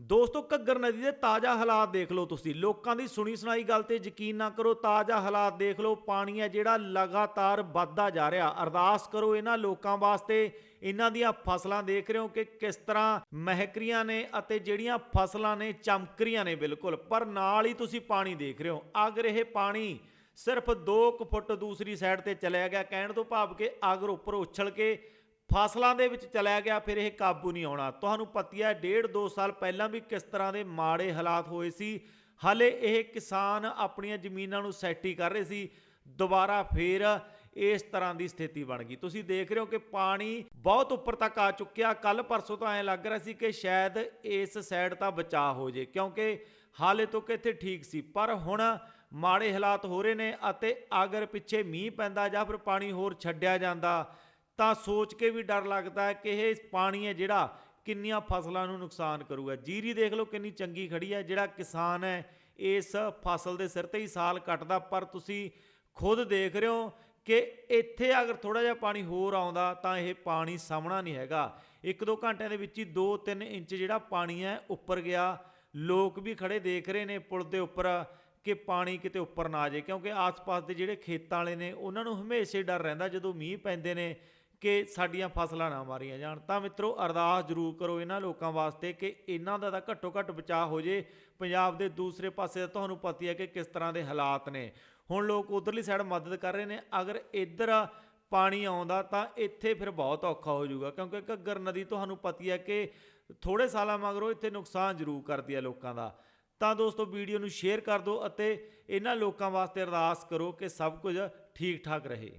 ਦੋਸਤੋ, ਘੱਗਰ ਨਦੀ ਦੇ ਤਾਜ਼ਾ ਹਾਲਾਤ ਦੇਖ ਲਓ ਤੁਸੀਂ। ਲੋਕਾਂ ਦੀ ਸੁਣੀ ਸੁਣਾਈ ਗੱਲ ਤੇ ਯਕੀਨ ਨਾ ਕਰੋ, ਤਾਜ਼ਾ ਹਾਲਾਤ ਦੇਖ ਲਓ। ਪਾਣੀ ਹੈ ਜਿਹੜਾ ਲਗਾਤਾਰ ਵੱਧਦਾ ਜਾ ਰਿਹਾ। ਅਰਦਾਸ ਕਰੋ ਇਹਨਾਂ ਲੋਕਾਂ ਵਾਸਤੇ, ਇਹਨਾਂ ਦੀਆਂ ਫਸਲਾਂ ਦੇਖ ਰਹੇ ਹੋ ਕਿ ਕਿਸ ਤਰ੍ਹਾਂ ਮਹਿਕ ਰਹੀਆਂ ਨੇ ਅਤੇ ਜਿਹੜੀਆਂ ਫਸਲਾਂ ਨੇ, ਚਮਕਰੀਆਂ ਨੇ ਬਿਲਕੁਲ। ਪਰ ਨਾਲ ਹੀ ਤੁਸੀਂ ਪਾਣੀ ਦੇਖ ਰਹੇ ਹੋ। ਅਗਰ ਇਹ ਪਾਣੀ ਸਿਰਫ 2 ਫੁੱਟ ਦੂਸਰੀ ਸਾਈਡ ਤੇ ਚਲਿਆ ਗਿਆ। ਕਹਿਣ ਤੋਂ ਭਾਵ ਕਿ ਅਗਰ ਉੱਪਰ ਉਛਲ ਕੇ ਫਸਲਾਂ ਦੇ ਵਿੱਚ ਚਲਿਆ ਗਿਆ, ਫਿਰ ਇਹ ਕਾਬੂ ਨਹੀਂ ਆਉਣਾ। ਤੁਹਾਨੂੰ ਪਤੀ ਹੈ ਡੇਢ ਦੋ ਸਾਲ ਪਹਿਲਾਂ ਵੀ ਕਿਸ ਤਰ੍ਹਾਂ ਦੇ ਮਾੜੇ ਹਾਲਾਤ ਹੋਏ ਸੀ। ਹਾਲੇ ਇਹ ਕਿਸਾਨ ਆਪਣੀਆਂ ਜ਼ਮੀਨਾਂ ਨੂੰ ਸੈਟੀ ਕਰ ਰਹੇ ਸੀ, ਦੁਬਾਰਾ ਫੇਰ ਇਸ ਤਰ੍ਹਾਂ ਦੀ ਸਥਿਤੀ ਬਣ ਗਈ। ਤੁਸੀਂ ਦੇਖ ਰਹੇ ਹੋ ਕਿ ਪਾਣੀ ਬਹੁਤ ਉੱਪਰ ਤੱਕ ਆ ਚੁੱਕਿਆ। ਕੱਲ ਪਰਸੋਂ ਤਾਂ ਐਂ ਲੱਗ ਰਿਹਾ ਸੀ ਕਿ ਸ਼ਾਇਦ ਇਸ ਸਾਈਡ ਤਾਂ ਬਚਾਅ ਹੋ ਜੇ, ਕਿਉਂਕਿ ਹਾਲੇ ਤੋਂ ਇੱਥੇ ਠੀਕ ਸੀ। ਪਰ ਹੁਣ ਮਾੜੇ ਹਾਲਾਤ ਹੋ ਰਹੇ ਨੇ ਅਤੇ ਅਗਰ ਪਿੱਛੇ ਮੀਂਹ ਪੈਂਦਾ ਜਾਂ ਫਿਰ ਪਾਣੀ ਹੋਰ ਛੱਡਿਆ ਜਾਂਦਾ ਤਾਂ ਸੋਚ ਕੇ ਵੀ ਡਰ ਲੱਗਦਾ ਹੈ ਕਿ ਇਹ ਪਾਣੀ ਹੈ ਜਿਹੜਾ ਕਿੰਨੀਆਂ ਫਸਲਾਂ ਨੂੰ ਨੁਕਸਾਨ ਕਰੂਗਾ। ਜੀਰੀ ਦੇਖ ਲਓ ਕਿੰਨੀ ਚੰਗੀ ਖੜੀ ਹੈ, ਜਿਹੜਾ ਕਿਸਾਨ ਹੈ, ਇਸ ਫਸਲ ਦੇ ਸਿਰ ਤੇ ਹੀ ਸਾਲ ਕੱਟਦਾ, ਪਰ ਤੁਸੀਂ ਖੁਦ ਦੇਖ ਰਹੇ ਹੋ ਕਿ ਇੱਥੇ ਅਗਰ ਥੋੜਾ ਜਿਹਾ ਪਾਣੀ ਹੋਰ ਆਉਂਦਾ ਤਾਂ ਇਹ ਪਾਣੀ ਸਾਹਮਣਾ ਨਹੀਂ ਹੈਗਾ। ਇੱਕ ਦੋ ਘੰਟਿਆਂ ਦੇ ਵਿੱਚ ਹੀ 2-3 ਇੰਚ ਜਿਹੜਾ ਪਾਣੀ ਹੈ ਉੱਪਰ ਗਿਆ। ਲੋਕ ਵੀ ਖੜੇ ਦੇਖ ਰਹੇ ਨੇ ਪੁਲ ਦੇ ਉੱਪਰ ਕਿ ਪਾਣੀ ਕਿਤੇ ਉੱਪਰ ਨਾ ਆ ਜਾਏ, ਕਿਉਂਕਿ ਆਸ-ਪਾਸ ਦੇ ਜਿਹੜੇ ਖੇਤਾਂ ਵਾਲੇ ਨੇ, ਉਹਨਾਂ ਨੂੰ ਹਮੇਸ਼ਾ ਹੀ ਡਰ ਰਹਿੰਦਾ ਜਦੋਂ ਮੀਂਹ ਪੈਂਦੇ ਨੇ। ਕਿ ਸਾਡੀਆਂ ਫਸਲਾਂ ਨਾ ਮਾਰੀਆਂ ਜਾਣ। ਤਾਂ ਮਿੱਤਰੋ, ਅਰਦਾਸ ਜ਼ਰੂਰ ਕਰੋ ਇਹਨਾਂ ਲੋਕਾਂ ਵਾਸਤੇ ਕਿ ਇਹਨਾਂ ਦਾ ਤਾਂ ਘੱਟੋ ਘੱਟ ਬਚਾਅ ਹੋ ਜੇ। ਪੰਜਾਬ ਦੇ ਦੂਸਰੇ ਪਾਸੇ ਤਾਂ ਤੁਹਾਨੂੰ ਪਤਾ ਹੈ ਕਿ ਕਿਸ ਤਰ੍ਹਾਂ ਦੇ ਹਾਲਾਤ ਨੇ। ਹੁਣ ਲੋਕ ਉਧਰਲੀ ਸਾਈਡ ਮਦਦ ਕਰ ਰਹੇ ਨੇ। ਅਗਰ ਇੱਧਰ ਪਾਣੀ ਆਉਂਦਾ ਤਾਂ ਇੱਥੇ ਫਿਰ ਬਹੁਤ ਔਖਾ ਹੋ ਜਾਊਗਾ। ਕਿਉਂਕਿ ਘੱਗਰ ਨਦੀ ਤੁਹਾਨੂੰ ਪਤਾ ਹੈ ਕਿ ਥੋੜੇ ਸਾਲਾਂ ਮਗਰੋਂ ਇੱਥੇ ਨੁਕਸਾਨ ਜ਼ਰੂਰ ਕਰਦੀ ਹੈ ਲੋਕਾਂ ਦਾ। ਤਾਂ ਦੋਸਤੋ, ਵੀਡੀਓ ਨੂੰ ਸ਼ੇਅਰ ਕਰ ਦਿਓ ਅਤੇ ਇਹਨਾਂ ਲੋਕਾਂ ਵਾਸਤੇ ਅਰਦਾਸ ਕਰੋ ਕਿ ਸਭ ਕੁਝ ਠੀਕ ਠਾਕ ਰਹੇ।